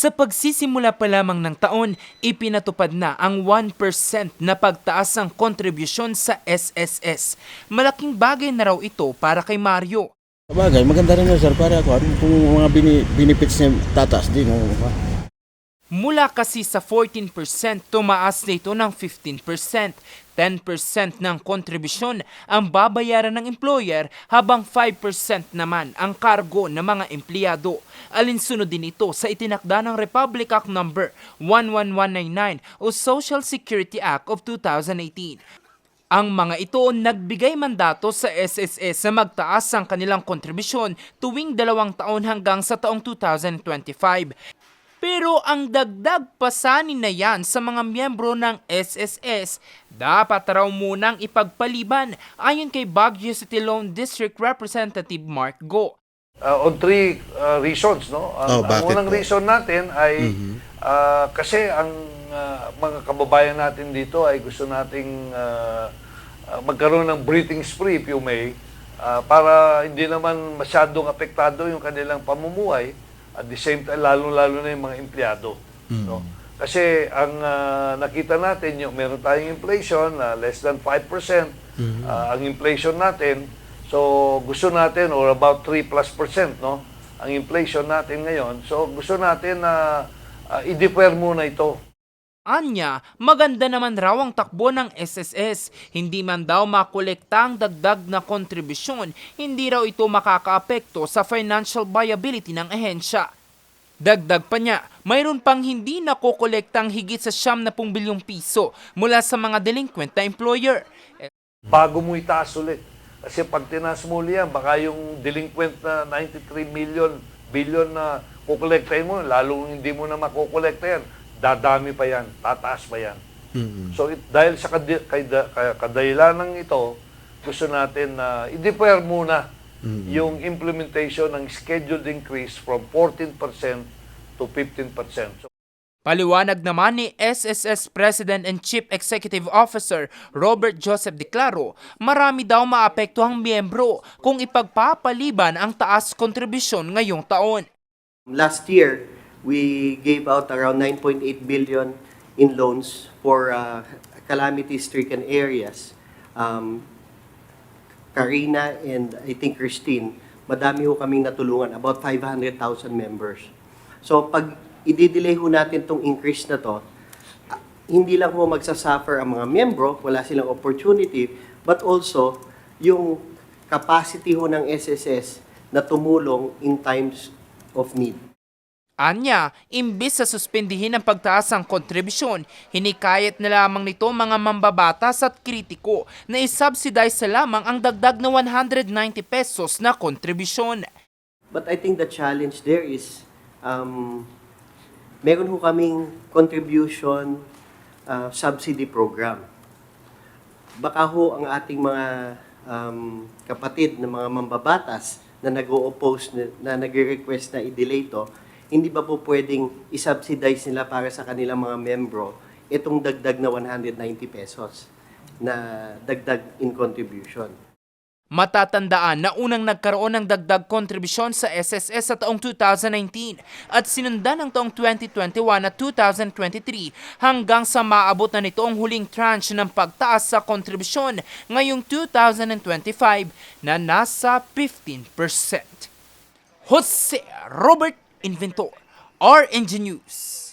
Sa pagsisimula pa lamang ng taon, ipinatupad na ang 1% na pagtaas ng kontribusyon sa SSS. Malaking bagay na raw ito para kay Mario. Sabagay, maganda rin yun sir para ako kung mga bini, benefits niya tataas din. Oh, Mula kasi sa 14%, tumaas na ito ng 15%. 10% ng kontribusyon ang babayaran ng employer habang 5% naman ang kargo ng mga empleyado. Alinsunod din ito sa itinakda ng Republic Act No. 11199 o Social Security Act of 2018. Ang mga ito nagbigay mandato sa SSS na magtaas ang kanilang kontribusyon tuwing dalawang taon hanggang sa taong 2025. Pero ang dagdag pasanin na yan sa mga miyembro ng SSS, dapat raw munang ipagpaliban ayon kay Baguio City Lone District Representative Mark Go. uh, on three uh, reasons, no? Ang, Oh, ang unang po? reason natin ay uh, kasi ang uh, mga kababayan natin dito ay gusto nating uh, uh, magkaroon ng breathing spree, if you may, uh, para hindi naman masyadong apektado yung kanilang pamumuhay at the same time, lalo-lalo na yung mga empleyado. No? Kasi ang uh, nakita natin, yung meron tayong inflation na less than 5%, uh, ang inflation natin, So, gusto natin, or about 3 plus percent, no? Ang inflation natin ngayon. So, gusto natin na uh, i-defer muna ito. Anya, maganda naman raw ang takbo ng SSS. Hindi man daw makolekta ang dagdag na kontribusyon, hindi raw ito makakaapekto sa financial viability ng ahensya. Dagdag pa niya, mayroon pang hindi nakokolektang higit sa siyam na pung bilyong piso mula sa mga delinquent na employer. Bago mo itaas ulit. Kasi pag tinaas mo ulit yan, baka yung delinquent na 93 million, billion na kukolektahin mo, lalong hindi mo na makukolekta yan, dadami pa yan, tataas pa yan. So, it, dahil sa kadi, kada, kaya kadahilan ng ito, gusto natin na i-defer muna yung implementation ng scheduled increase from 14% to 15%. So, Paliwanag naman ni SSS President and Chief Executive Officer Robert Joseph Declaro, marami daw maapektuhang miyembro kung ipagpapaliban ang taas kontribusyon ngayong taon. Last year, we gave out around 9.8 billion in loans for uh, calamity-stricken areas. Um, Karina and I think Christine, madami ho kaming natulungan, about 500,000 members. So pag i-delay ho natin tong increase na to, hindi lang ho magsasuffer ang mga membro, wala silang opportunity, but also yung capacity ho ng SSS na tumulong in times of need. Anya, imbis sa suspindihin ang pagtaas ng kontribusyon, hinikayat na lamang nito mga mambabatas at kritiko na isubsidize sa lamang ang dagdag na 190 pesos na kontribusyon. But I think the challenge there is, um, meron ho kaming contribution uh, subsidy program. Baka ho ang ating mga um, kapatid na mga mambabatas na nag-o-oppose, na, na nag-request na i-delay to, hindi ba po pwedeng isubsidize nila para sa kanilang mga membro itong dagdag na 190 pesos na dagdag in contribution? Matatandaan na unang nagkaroon ng dagdag kontribusyon sa SSS sa taong 2019 at sinundan ng taong 2021 at 2023 hanggang sa maabot na nito ang huling tranche ng pagtaas sa kontribusyon ngayong 2025 na nasa 15%. Jose Robert Inventor, RNG News.